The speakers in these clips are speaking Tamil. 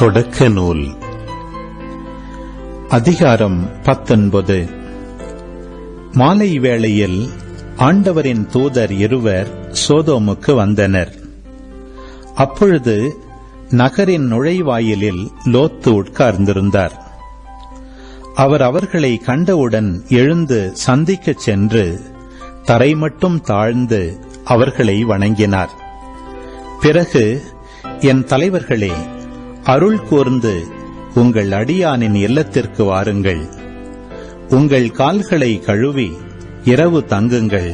தொடக்க நூல் அதிகாரம் பத்தொன்பது. மாலை வேளையில் ஆண்டவரின் தூதர் இருவர் சோதோமுக்கு வந்தனர். அப்பொழுது நகரின் நுழைவாயிலில் லோத்து உட்கார்ந்திருந்தார். அவர் அவர்களை கண்டவுடன் எழுந்து சந்திக்கச் சென்று தரை மட்டும் தாழ்ந்து அவர்களை வணங்கினார். பிறகு என் தலைவர்களே அருள் கூர்ந்து உங்கள் அடியானின் இல்லத்திற்கு வாருங்கள். உங்கள் கால்களை கழுவி இரவு தங்குங்கள்.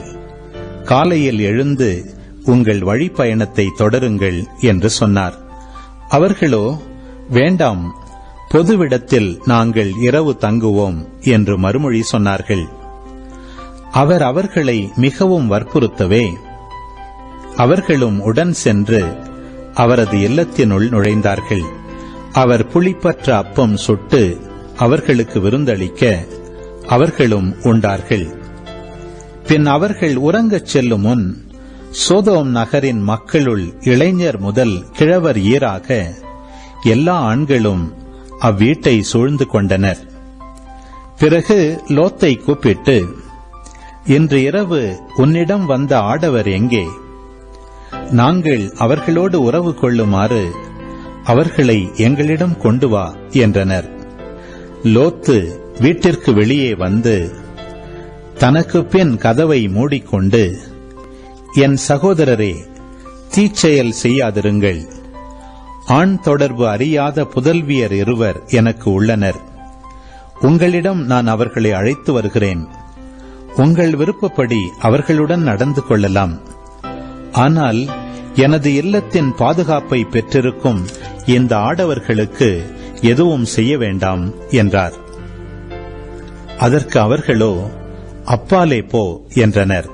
காலையில் எழுந்து உங்கள் வழிப்பயணத்தை தொடருங்கள் என்று சொன்னார். அவர்களோ வேண்டாம் பொதுவிடத்தில் நாங்கள் இரவு தங்குவோம் என்று மறுமொழி சொன்னார்கள். அவர் அவர்களை மிகவும் வற்புறுத்தவே அவர்களும் உடன் சென்று அவரது இல்லத்தினுள் நுழைந்தார்கள். அவர் புளிப்பற்ற அப்பம் சுட்டு அவர்களுக்கு விருந்தளிக்க அவர்களும் உண்டார்கள். பின் அவர்கள் உறங்கச் செல்லும் முன் சோதோம் நகரின் மக்களுள் இளைஞர் முதல் கிழவர் ஈராக எல்லா ஆண்களும் அவ்வீட்டை சூழ்ந்து கொண்டனர். பிறகு லோத்தை கூப்பிட்டு இன்று இரவு உன்னிடம் வந்த ஆடவர் எங்கே? நாங்கள் அவர்களோடு உறவு கொள்ளுமாறு அவர்களை எங்களிடம் கொண்டு வா என்றனர். லோத்து வீட்டிற்கு வெளியே வந்து தனக்கு பின் கதவை மூடிக்கொண்டு என் சகோதரரே தீச்செயல் செய்யாதிருங்கள். ஆண் தொடர்பு அறியாத புதல்வியர் இருவர் எனக்கு உள்ளனர். உங்களிடம் நான் அவர்களை அழைத்து வருகிறேன். உங்கள் விருப்பப்படி அவர்களுடன் நடந்து கொள்ளலாம். ஆனால் எனது இல்லத்தின் பாதுகாப்பை பெற்றிருக்கும் இந்த ஆடவர்களுக்கு எதுவும் செய்ய வேண்டாம் என்றார். அதற்கு அவர்களோ அப்பாலே போ என்றனர்.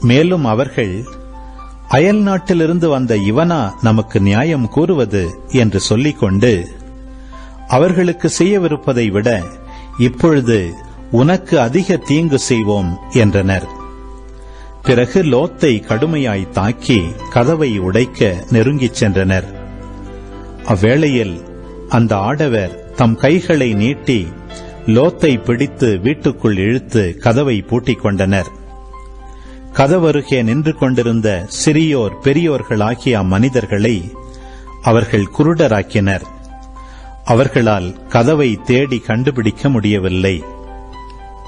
மேலும் அவர்கள் அயல் நாட்டிலிருந்து வந்த இவனா நமக்கு நியாயம் கூறுவது என்று சொல்லிக்கொண்டு அவர்களுக்கு செய்யவிருப்பதை விட இப்பொழுது உனக்கு அதிக தீங்கு செய்வோம் என்றனர். பிறகு லோத்தை கடுமையாய் தாக்கி கதவை உடைக்க நெருங்கிச் சென்றனர். அவ்வேளையில் அந்த ஆடவர் தம் கைகளை நீட்டி லோத்தை பிடித்து வீட்டுக்குள் இழுத்து கதவை பூட்டிக் கொண்டனர். கதவருகே நின்று கொண்டிருந்த சிறியோர் பெரியோர்களாகிய அம்மனிதர்களை அவர்கள் குருடராக்கினர். அவர்களால் கதவை தேடி கண்டுபிடிக்க முடியவில்லை.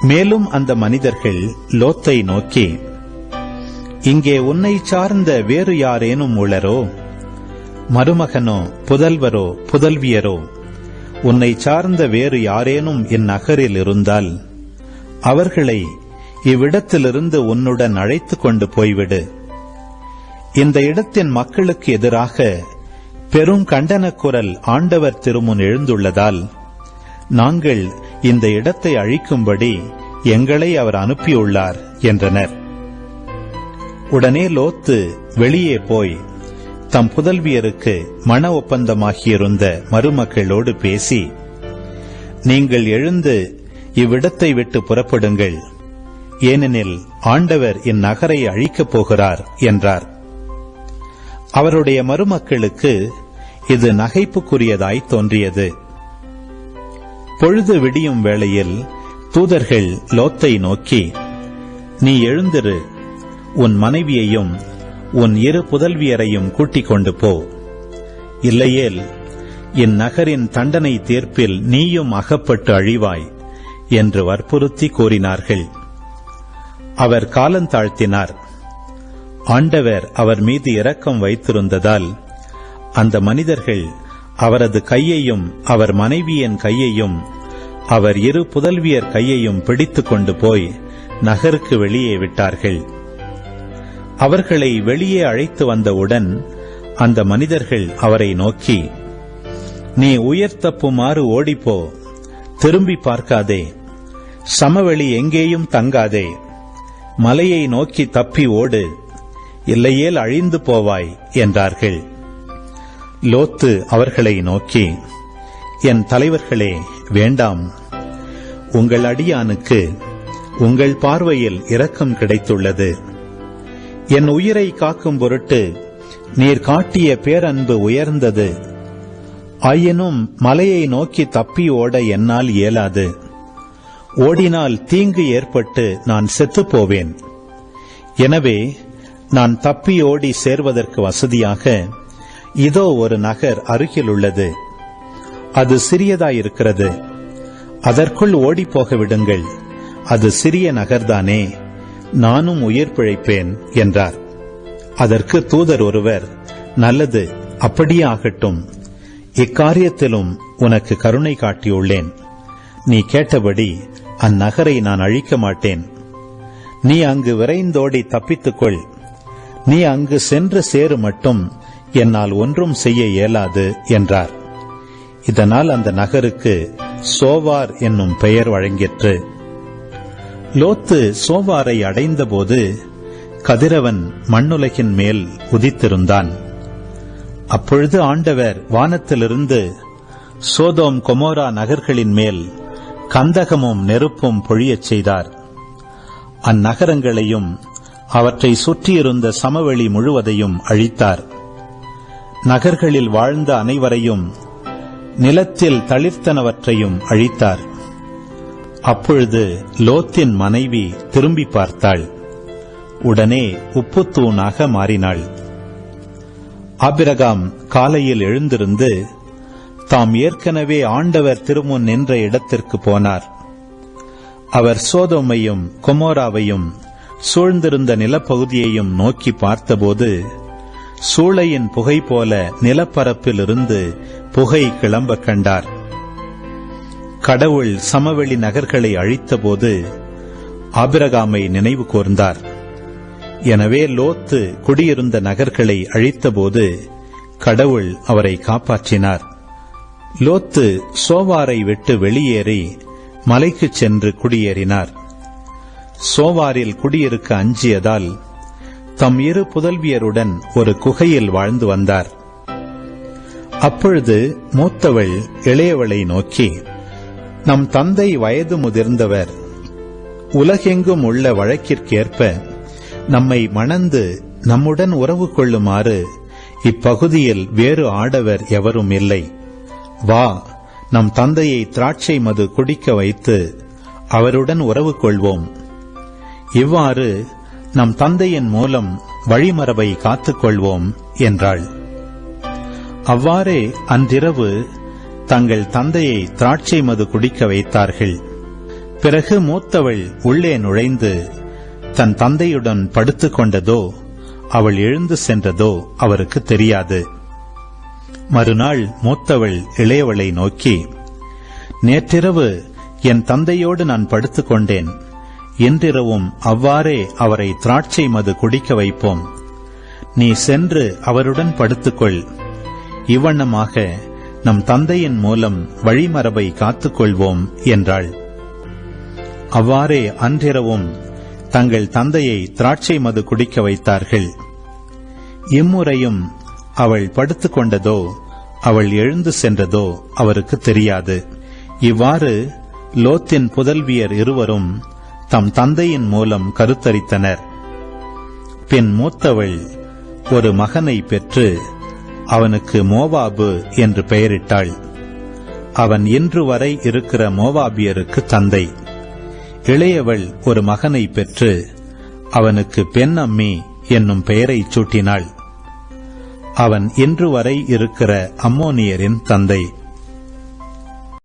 மேலும் அந்த மனிதர்கள் லோத்தை நோக்கி இங்கே உன்னை சார்ந்த வேறு யாரேனும் உளரோ மருமகனோ புதல்வரோ புதல்வியரோ உன்னை சார்ந்த வேறு யாரேனும் இந்நகரில் இருந்தால் அவர்களை இவ்விடத்திலிருந்து உன்னுடன் அழைத்துக் கொண்டு போய்விடு. இந்த இடத்தின் மக்களுக்கு எதிராக பெரும் கண்டன குரல் ஆண்டவர் திருமுன் எழுந்துள்ளதால் நாங்கள் இந்த இடத்தை அழிக்கும்படி எங்களை அவர் அனுப்பியுள்ளார் என்றனர். உடனே லோத்து வெளியே போய் தம் புதல்வியருக்கு மன ஒப்பந்தமாகியிருந்த மருமக்களோடு பேசி நீங்கள் எழுந்து இவ்விடத்தை விட்டு புறப்படுங்கள். ஏனெனில் ஆண்டவர் இந்நகரை அழிக்கப் போகிறார் என்றார். அவருடைய மருமக்களுக்கு இது நகைப்புக்குரியதாய் தோன்றியது. பொழுது விடியும் வேளையில் தூதர்கள் லோத்தை நோக்கி நீ எழுந்திரு உன் மனைவியையும் உன் இரு புதல்வியரையும் கூட்டிக் கொண்டு போ. இல்லையேல் இந்நகரின் தண்டனை தீர்ப்பில் நீயும் அகப்பட்டு அழிவாய் என்று வற்புறுத்தி கூறினார்கள். அவர் காலந்தாழ்த்தினார் ஆண்டவர் அவர் மீது இரக்கம் வைத்திருந்ததால் அந்த மனிதர்கள் அவரது கையையும் அவர் மனைவியின் கையையும் அவர் இரு புதல்வியர் கையையும் பிடித்துக் கொண்டு போய் நகருக்கு வெளியே விட்டார்கள். அவர்களை வெளியே அழைத்து வந்தவுடன் அந்த மனிதர்கள் அவரை நோக்கி நீ உயர் தப்புமாறு ஓடிப்போ திரும்பி பார்க்காதே. சமவெளி எங்கேயும் தங்காதே. மலையை நோக்கி தப்பி ஓடு. இல்லையேல் அழிந்து போவாய் என்றார்கள். லோத்து அவர்களை நோக்கி என் தலைவர்களே வேண்டாம். உங்கள் அடியானுக்கு உங்கள் பார்வையில் இரக்கம் கிடைத்துள்ளது. என் உயிரை காக்கும் பொருட்டு நீர் காட்டிய பேரன்பு உயர்ந்தது. ஆயினும் மலையை நோக்கி தப்பி ஓட என்னால் இயலாது. ஓடினால் தீங்கு ஏற்பட்டு நான் செத்துப்போவேன். எனவே நான் தப்பி ஓடி சேர்வதற்கு வசதியாக இதோ ஒரு நகர் அருகில் உள்ளது. அது சிறியதாயிருக்கிறது. அதற்குள் ஓடிப்போக விடுங்கள். அது சிறிய நகர்தானே. நானும் உயிர் பிழைப்பேன் என்றார். அதற்கு தூதர் ஒருவர் நல்லது அப்படியே ஆகட்டும் இக்காரியத்திலும் உனக்கு கருணை காட்டியுள்ளேன். நீ கேட்டபடி அந்நகரை நான் அழிக்க மாட்டேன். நீ அங்கு விரைந்தோடி தப்பித்துக்கொள். நீ அங்கு சென்று சேரு மட்டும் என்னால் ஒன்றும் செய்ய இயலாது என்றார். இதனால் அந்த நகருக்கு சோவார் என்னும் பெயர் வழங்கிற்று. லோத்து சோவாரை அடைந்தபோது கதிரவன் மண்ணுலகின் மேல் உதித்திருந்தான். அப்பொழுது ஆண்டவர் வானத்திலிருந்து சோதோம் கொமோரா நகர்களின் மேல் கந்தகமும் நெருப்பும் பொழியச் செய்தார். அந்நகரங்களையும் அவற்றை சுற்றியிருந்த சமவெளி முழுவதையும் அழித்தார். நகர்களில் வாழ்ந்த அனைவரையும் நிலத்தில் தளிர்த்தனவற்றையும் அழித்தார். அப்பொழுது லோத்தின் மனைவி திரும்பி பார்த்தாள். உடனே உப்புத்தூணாக மாறினாள். ஆபிரகாம் காலையில் எழுந்திருந்து தாம் ஏற்கனவே ஆண்டவர் திருமுன் நின்ற இடத்திற்கு போனார். அவர் சோதோமையும் கொமோராவையும் சூழ்ந்திருந்த நிலப்பகுதியையும் நோக்கி பார்த்தபோது சூளையின் புகை போல நிலப்பரப்பிலிருந்து புகை கிளம்ப கண்டார். கடவுள் சமவெளி நகர்களை அழித்தபோது ஆபிரகாமை நினைவு கூர்ந்தார். எனவே லோத்து குடியிருந்த நகர்களை அழித்தபோது கடவுள் அவரை காப்பாற்றினார். லோத்து சோவாரை விட்டு வெளியேறி மலைக்குச் சென்று குடியேறினார். சோவாரில் குடியிருக்க அஞ்சியதால் தம் இரு புதல்வியருடன் ஒரு குகையில் வாழ்ந்து வந்தார். அப்பொழுது மூத்தவள் இளையவளை நோக்கி நம் தந்தை வயது முதிர்ந்தவர். உலகெங்கும் உள்ள வழக்கிற்கேற்ப நம்மை மணந்து நம்முடன் உறவு கொள்ளுமாறு இப்பகுதியில் வேறு ஆடவர் எவரும் இல்லை. வா நம் தந்தையை திராட்சை மது குடிக்க வைத்து அவருடன் உறவு கொள்வோம். இவ்வாறு நம் தந்தையின் மூலம் வழிமரபை காத்துக்கொள்வோம் என்றாள். அவ்வாறே அன்றிரவு தங்கள் தந்தையை திராட்சை மது குடிக்க வைத்தார்கள். பிறகு மூத்தவள் உள்ளே நுழைந்து தன் தந்தையுடன் படுத்துக் கொண்டதோ அவள் எழுந்து சென்றதோ அவருக்கு தெரியாது. மறுநாள் மூத்தவள் இளையவளை நோக்கி நேற்றிரவு என் தந்தையோடு நான் படுத்துக் கொண்டேன். என்றிரவும் அவ்வாறே அவரை திராட்சை மது குடிக்க வைப்போம். நீ சென்று அவருடன் படுத்துக்கொள். இவ்வண்ணமாக நம் தந்தையின் மூலம் வழிமரபை காத்துக்கொள்வோம் என்றாள். அவ்வாறே அன்றிரவும் தங்கள் தந்தையை திராட்சை மது குடிக்க வைத்தார்கள். இம்முறையும் அவள் படுத்துக்கொண்டதோ அவள் எழுந்து சென்றதோ அவருக்கு தெரியாது. இவ்வாறு லோத்தின் புதல்வியர் இருவரும் தம் தந்தையின் மூலம் கருத்தரித்தனர். பின் மூத்தவள் ஒரு மகனை பெற்று அவனுக்கு மோவாபு என்று பெயரிட்டாள். அவன் இன்று வரை இருக்கிற மோவாபியருக்கு தந்தை. இளையவள் ஒரு மகனை பெற்று அவனுக்கு பெண் அம்மி என்னும் பெயரைச் சூட்டினாள். அவன் இன்று வரை இருக்கிற அம்மோனியரின் தந்தை.